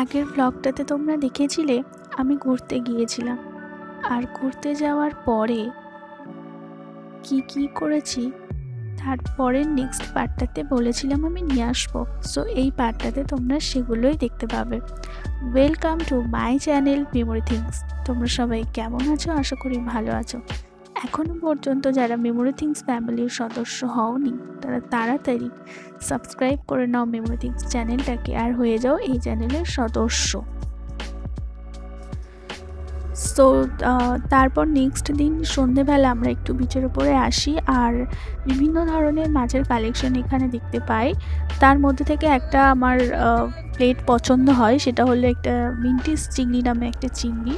আগের ব্লগটাতে তোমরা দেখেছিলে, আমি ঘুরতে গিয়েছিলাম। আর ঘুরতে যাওয়ার পরে কি কি করেছি তারপরের নেক্সট পার্টটাতে বলেছিলাম আমি নিয়ে আসব। সো এই পার্টটাতে তোমরা সেগুলোই দেখতে পাবে। Welcome to my channel memory things তোমরা সবাই কেমন আছো? আশা করি ভালো আছো। এখনও পর্যন্ত যারা মেমোরি থিংস ফ্যামিলির সদস্য হওনি, তারা তাড়াতাড়ি সাবস্ক্রাইব করে নাও মেমোরি থিংস চ্যানেলটাকে আর হয়ে যাও এই চ্যানেলের সদস্য। সো তারপর নেক্সট দিন সন্ধেবেলা আমরা একটু বিচের উপরে আসি আর বিভিন্ন ধরনের মাছের কালেকশন এখানে দেখতে পাই। তার মধ্যে থেকে একটা আমার প্লেট পছন্দ হয়, সেটা হলো একটা মিন্টিস চিংড়ি নামে একটা চিংড়ি।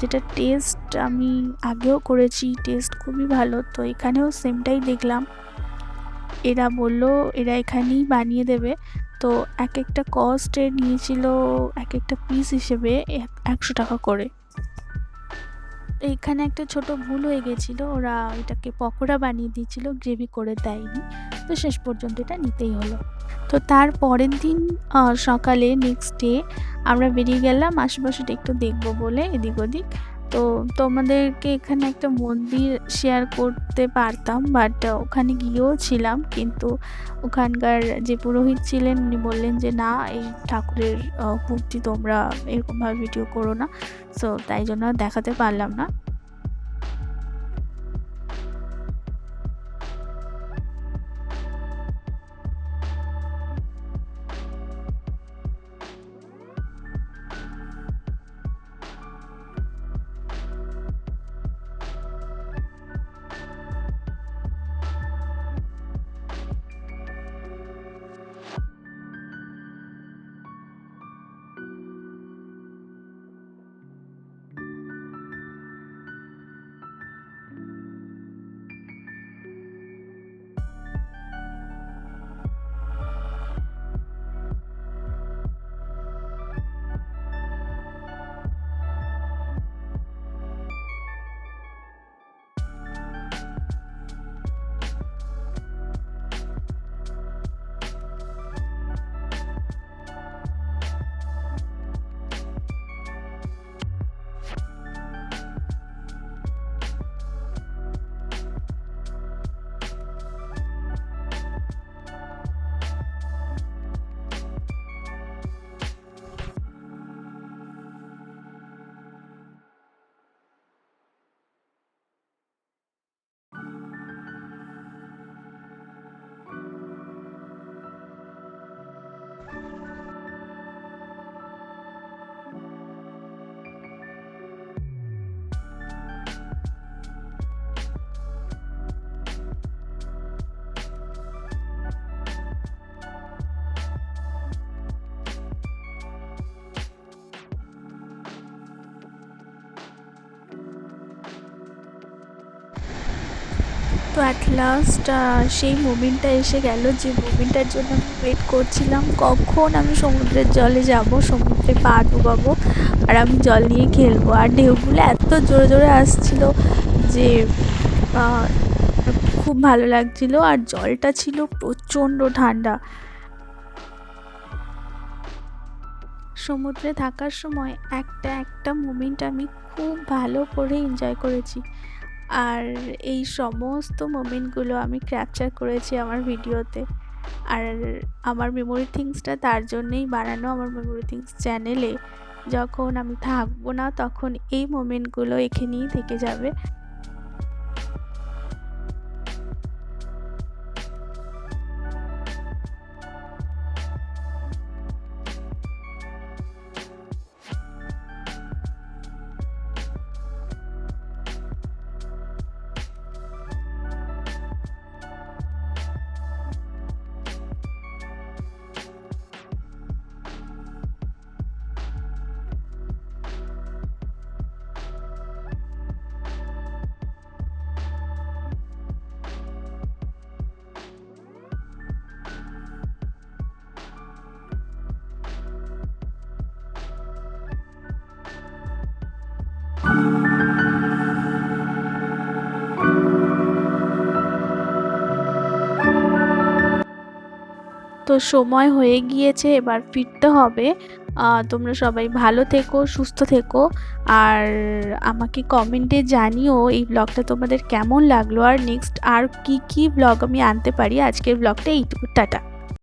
যেটা টেস্ট আমি আগেও করেছি টেস্ট খুবই ভালো। তো এখানেও সেমটাই দেখলাম। এরা বলল, এরা এখানেই বানিয়ে দেবে। তো এক একটা কস্টে নিয়েছিল এক একটা পিস হিসেবে একশো টাকা করে। এখানে একটা ছোট ভুল হয়ে গেছিল। ওরা এটাকে পকোড়া বানিয়ে দিয়েছিল, গ্রেভি করে দেয়নি। তো শেষ পর্যন্ত এটা নিতেই হলো। তো তার পরের দিন সকালে নেক্সট ডে আমরা বেরিয়ে গেলাম, আশেপাশেটা একটু দেখব বলে এদিক ওদিক। তো তোমাদেরকে এখানে একটা মন্দির শেয়ার করতে পারতাম বাট ওখানে গিয়েও ছিলাম, কিন্তু ওখানকার যে পুরোহিত ছিলেন, উনি বললেন যে, না, এই ঠাকুরের মূর্তি তোমরা এরকমভাবে ভিডিও করো না। সো তাই জন্য দেখাতে পারলাম না। তো অ্যাট লাস্ট সেই মুভমেন্টটা এসে গেল যে মুভমেন্টটার জন্য আমি ওয়েট করছিলাম। কখন আমি সমুদ্রের জলে যাব, সমুদ্রে পা ডুবাবো আর আমি জল নিয়ে খেলব। আর ঢেউগুলো এত জোরে জোরে আসছিল যে খুব ভালো লাগছিল। আর জলটা ছিল প্রচণ্ড ঠান্ডা। সমুদ্রে থাকার সময় একটা একটা মোমেন্ট আমি খুব ভালো করে এনজয় করেছি। আর এই সমস্ত মোমেন্টগুলো আমি ক্যাপচার করেছি আমার ভিডিওতে। আর আমার মেমোরি থিংসটা তার জন্যেই বাড়ানো আমার মেমোরি থিংস চ্যানেলে যখন আমি থাকব না তখন এই মোমেন্টগুলো এখানেই থেকে যাবে। সময় হয়ে গিয়েছে এবার ফিরতে হবে তোমরা সবাই ভালো থেকো, সুস্থ থেকো। আর আমাকে কমেন্টে জানিও এই ব্লগটা তোমাদের কেমন লাগল আর নেক্সট আর কি, কি ব্লগ আমি আনতে পারি। আজকের ব্লগটা এইটুকু। টাটা।